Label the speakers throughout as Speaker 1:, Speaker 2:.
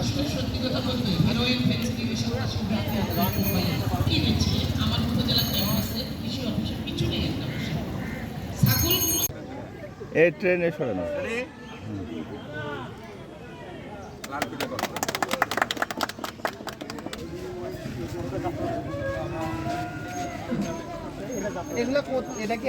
Speaker 1: সত্যি কথা বলতে হিরোইন ফেন্সিং এসব কি দিচ্ছে আমার উপজেলা ক্যাম্পাসে কৃষি অফিসের পিছনেই একটা বসে। ছাগলগুলো
Speaker 2: এই ট্রেনে সরানো
Speaker 3: এগুলো কো- এটা কি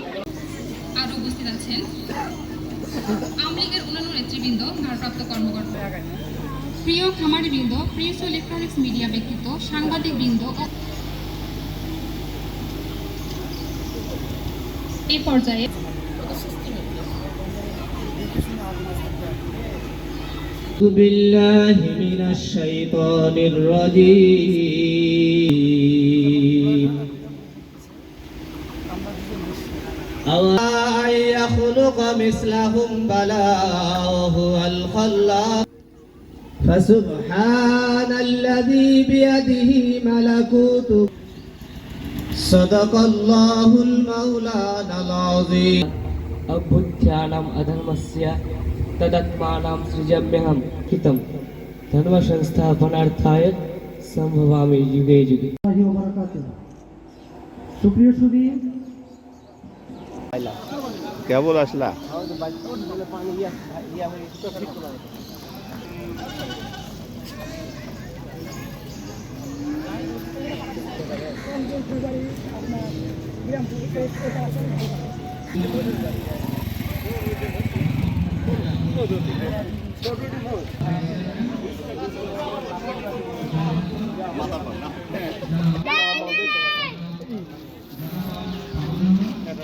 Speaker 4: আরও উপস্থিত আছেন আওয়ামী লীগের অন্যান্য নেতৃবৃন্দ ভারপ্রাপ্ত কর্মকর্তা প্রিয় খামারিবৃন্দ প্রিয় ইলেকট্রনিক্স মিডিয়া ব্যক্তিত্ব সাংবাদিক বৃন্দ ও এই পর্যায়ে
Speaker 5: أعوذ بالله من الشيطان الرجيم يخلق مثلهم بلى وهو الخلاق فسبحان الذي بيده ملكوت صدق الله المولانا العظيم
Speaker 6: अबुद्ध्यानाम् अधर्मस्य तदत्मानां सृजम्यहं हितं धर्मसंस्थापनार्थाय सम्भवामि युगे युगे
Speaker 7: আল্লাহি ওয়া বারাকাতুহু। সুপ্রিয় সুদী
Speaker 2: কেবল আসলা?
Speaker 3: ওটাই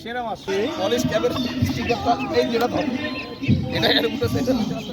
Speaker 3: সেরা মাছ। পলিশ ক্যাবের এই যেটা ধর এটা এর উপরে সেটা নিয়ে আসতে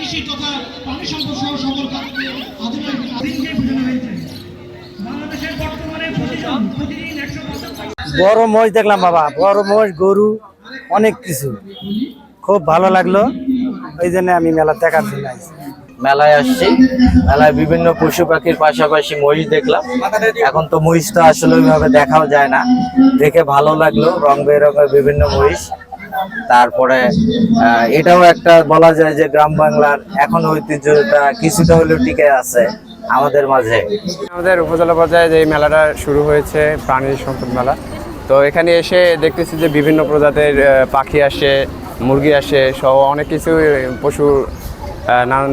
Speaker 7: কৃষি তথা প্রাণী সম্পদ সহ সকল কাজকে আধুনিক আধুনিককে বোঝানো হয়েছে। বাংলাদেশের বর্তমানে প্রতিজন প্রতিদিন একশো
Speaker 8: বড় মহিষ দেখলাম বাবা বড় মহিষ গরু অনেক কিছু। খুব ভালো লাগল। ওই জন্য আমি মেলা দেখার জন্য
Speaker 9: মেলায় আসছি। মেলায় বিভিন্ন পশু পাখির পাশাপাশি মহিষ দেখলাম। এখন তো মহিষ তো আসলে ওইভাবে দেখাও যায় না। দেখে ভালো লাগল। রং বেরঙের বিভিন্ন মহিষ। তারপরে এটাও একটা বলা যায় যে গ্রাম বাংলার এখন ঐতিহ্যটা কিছুটা হলেও টিকে আছে আমাদের মাঝে।
Speaker 10: আমাদের উপজেলা পর্যায়ে যে মেলাটা শুরু হয়েছে প্রাণী সম্পদ মেলা, তো এখানে এসে দেখতেছি যে বিভিন্ন প্রজাতির পাখি আসে, মুরগি আসে, সহ অনেক কিছু পশু নানান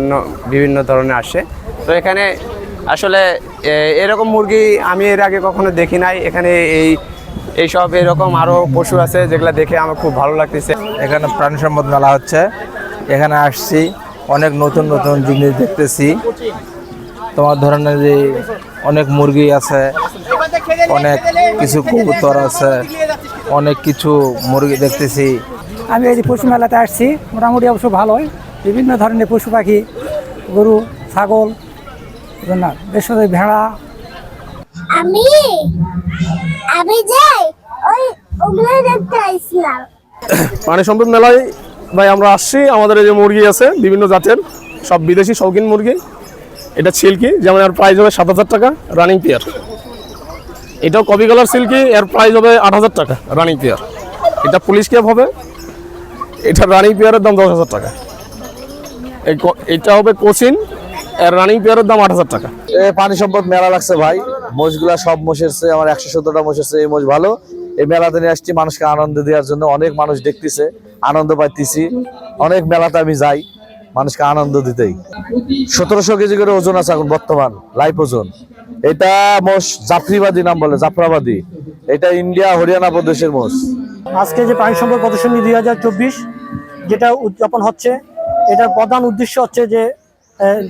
Speaker 10: বিভিন্ন ধরনের আসে। তো এখানে আসলে এরকম মুরগি আমি এর আগে কখনো দেখি নাই। এখানে এই এইসব এরকম আরও পশু আছে যেগুলো দেখে আমার খুব ভালো লাগতেছে।
Speaker 11: এখানে প্রাণী সম্পদ মেলা হচ্ছে। এখানে আসছি অনেক নতুন নতুন জিনিস দেখতেছি। তোমার ধরনের যে অনেক মুরগি আছে অনেক কিছু কবুতর আছে অনেক কিছু মুরগি দেখতেছি।
Speaker 8: আমি এই যে পশু মেলাতে আসছি মোটামুটি অবশ্য ভালোই। বিভিন্ন ধরনের পশু পাখি গরু ছাগল এজন্য বেশ ভেড়া।
Speaker 12: আমি? আমি যাই ওই ওগুলো দেখতে আইছিলাম।
Speaker 3: প্রাণী সম্পদ মেলায় ভাই আমরা আসছি আমাদের এই যে মুরগি আছে বিভিন্ন জাতের সব বিদেশি শৌখিন মুরগি। এটা সিল্কি যেমন এর প্রাইস হবে সাত হাজার টাকা রানিং পেয়ার এটাও কপি কালার সিল্কি এর প্রাইস হবে আট হাজার টাকা রানিং পেয়ার এটা পুলিশ ক্যাপ হবে এটা রানিং পেয়ারের দাম দশ হাজার টাকা। এই এটা হবে কোচিন এর রানিং পেয়ারের দাম আট হাজার টাকা।
Speaker 11: এ প্রাণী সম্পদ মেলা লাগছে ভাই। মোষগুলা সব মোষের আমার একশো সত্তরটা মোষের এই মোষ ভালো। এই মেলাতে নিয়ে আসছি মানুষকে আনন্দ দেওয়ার জন্য। অনেক মানুষ দেখতেছে, আনন্দ পাইতেছি। অনেক মেলাতে আমি যাই, মানুষকে আনন্দ দিতেই। সতেরোশো কেজি করে ওজন আছে এখন বর্তমান লাইফ ওজন। এটা মোষ জাফরিবাদী নাম বলে, জাফরাবাদী। এটা ইন্ডিয়া হরিয়ানা প্রদেশের মোষ।
Speaker 8: আজকে যে প্রাণী সম্পদ প্রদর্শনী দুই হাজার চব্বিশ, যেটা উদযাপন হচ্ছে, এটার প্রধান উদ্দেশ্য হচ্ছে যে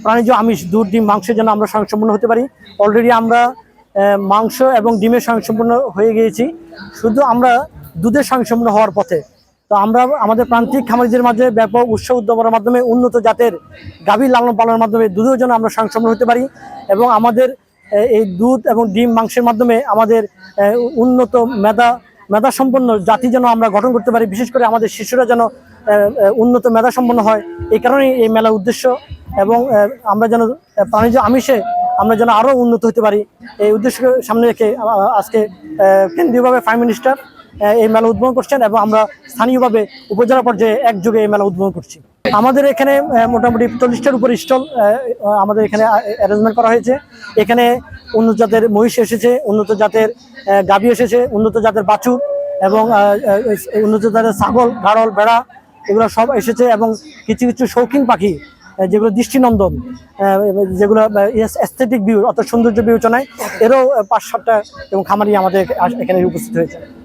Speaker 8: প্রাণীজ আমিষ, দুধ, ডিম, মাংসের জন্য আমরা স্বয়ংসম্পূর্ণ হতে পারি। অলরেডি আমরা মাংস এবং ডিমের স্বয়ংসম্পূর্ণ হয়ে গিয়েছি। শুধু আমরা দুধের স্বয়ংসম্পূর্ণ হওয়ার পথে। তো আমরা আমাদের প্রান্তিক খামারিদের মাঝে ব্যাপক উৎসাহ উদ্যমনের মাধ্যমে উন্নত জাতের গাভীর লালন পালনের মাধ্যমে দুধের জন্য আমরা স্বয়ংসম্পূর্ণ হতে পারি এবং আমাদের এই দুধ এবং ডিম মাংসের মাধ্যমে আমাদের উন্নত মেধা মেধা সম্পন্ন জাতি যেন আমরা গঠন করতে পারি। বিশেষ করে আমাদের শিশুরা যেন উন্নত মেধা সম্পন্ন হয়। এই কারণেই এই মেলার উদ্দেশ্য এবং আমরা যেন প্রাণীজ আমিষে আমরা যেন আরও উন্নত হতে পারি। এই উদ্দেশ্যকে সামনে রেখে আজকে কেন্দ্রীয়ভাবে প্রাইম মিনিস্টার এই মেলা উদ্বোধন করছেন এবং আমরা স্থানীয়ভাবে উপজেলা পর্যায়ে একযোগে এই মেলা উদ্বোধন করছি। আমাদের এখানে মোটামুটি চল্লিশটার উপর স্টল আমাদের এখানে অ্যারেঞ্জমেন্ট করা হয়েছে। এখানে উন্নত জাতের মহিষ এসেছে, উন্নত জাতের গাভী এসেছে, উন্নত জাতের বাছুর এবং উন্নত জাতের ছাগল, গাড়ল, ভেড়া এগুলো সব এসেছে এবং কিছু কিছু শৌখিন পাখি যেগুলো দৃষ্টিনন্দন যেগুলো এস্থেটিক ভিউ অর্থাৎ সৌন্দর্য বিবেচনায়, এরও পাঁচ সাতটা, এবং খামারি আমাদের এখানে উপস্থিত হয়েছে।